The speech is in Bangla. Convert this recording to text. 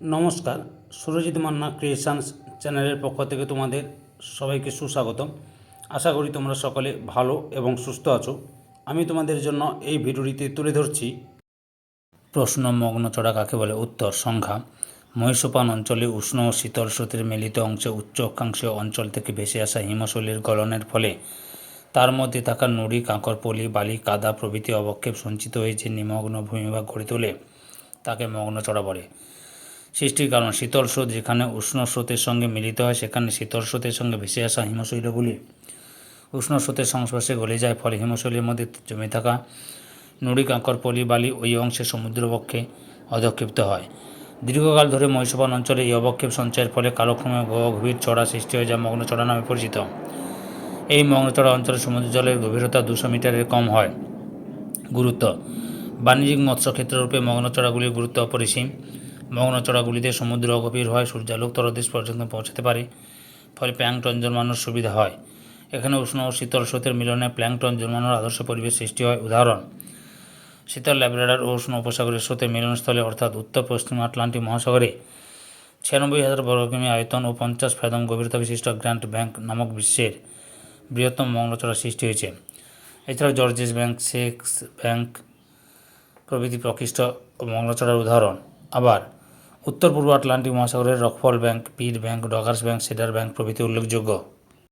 নমস্কার, সুরজিৎ মান্না ক্রিয়েশনস চ্যানেলের পক্ষ থেকে তোমাদের সবাইকে সুস্বাগতম। আশা করি তোমরা সকলে ভালো এবং সুস্থ আছো। আমি তোমাদের জন্য এই ভিডিওটিতে তুলে ধরছি প্রশ্ন মগ্নচড়া কাকে বলে? উত্তর, সংখ্যা। মহিষোপান অঞ্চলে উষ্ণ ও শীতল স্রোতের মিলিত অংশে উচ্চ অক্ষাংশীয় অঞ্চল থেকে ভেসে আসা হিমশৈলের গলনের ফলে। তার মধ্যে থাকা নুড়ি, কাঁকর, পলি, বালি, কাদা প্রভৃতি অবক্ষেপ সঞ্চিত হয়ে যে নিমগ্ন ভূমিভাগ গড়ে তোলে। তাকে মগ্নচড়া বলে। সৃষ্টির কারণ। শীতল স্রোত যেখানে উষ্ণ স্রোতের সঙ্গে মিলিত হয়, সেখানে শীতল স্রোতের সঙ্গে ভেসে আসা হিমশৈলগুলি উষ্ণ স্রোতের সংস্পর্শে গলে যায়, ফলে হিমশৈলের মধ্যে জমে থাকা নুড়ি কাঁকর পলি বালি ওই অংশে সমুদ্রবক্ষে অধক্ষিপ্ত হয়। দীর্ঘকাল ধরে মহিষপান অঞ্চলে এই অবক্ষেপ সঞ্চয়ের ফলে কালক্রমে গভীর চড়া সৃষ্টি হয়ে যা মগ্নচড়া নামে পরিচিত। এই মগ্নচড়া অঞ্চলে সমুদ্র জলের গভীরতা দুশো মিটারের কম হয়। গুরুত্ব। বাণিজ্যিক মৎস্যক্ষেত্ররূপে মগ্নচড়াগুলির গুরুত্ব অপরিসীম। মগ্নচড়াগুলিতে সমুদ্র গভীর হয় সূর্যালোক তরদেশ পর্যন্ত পৌঁছাতে পারে, ফলে প্ল্যাংটন জন্মানোর সুবিধা হয়। এখানে উষ্ণ ও শীতল স্রোতের মিলনে প্ল্যাংটন জন্মানোর আদর্শ পরিবেশ সৃষ্টি হয়। উদাহরণ, শীতল ল্যাব্রাডার ও উষ্ণ উপসাগরের স্রোতের মিলনস্থলে, অর্থাৎ উত্তর পশ্চিম আটলান্টিক মহাসাগরে, ছিয়ানব্বই হাজার বর্গ কিমি আয়তন ও পঞ্চাশ ফ্যাদম গভীরতা বিশিষ্ট গ্র্যান্ড ব্যাংক নামক বিশ্বের বৃহত্তম মগ্নচড়া সৃষ্টি হয়েছে। এছাড়াও জর্জেস ব্যাংক, সেক্স ব্যাংক প্রভৃতি প্রকৃষ্ট মগ্নচড়ার উদাহরণ। আবার উত্তর পূর্ব আটলান্টিক মহাসাগরের Rockall Bank Pit Bank Doggers Bank Cedar Bank প্রভৃতি উল্লেখযোগ্য।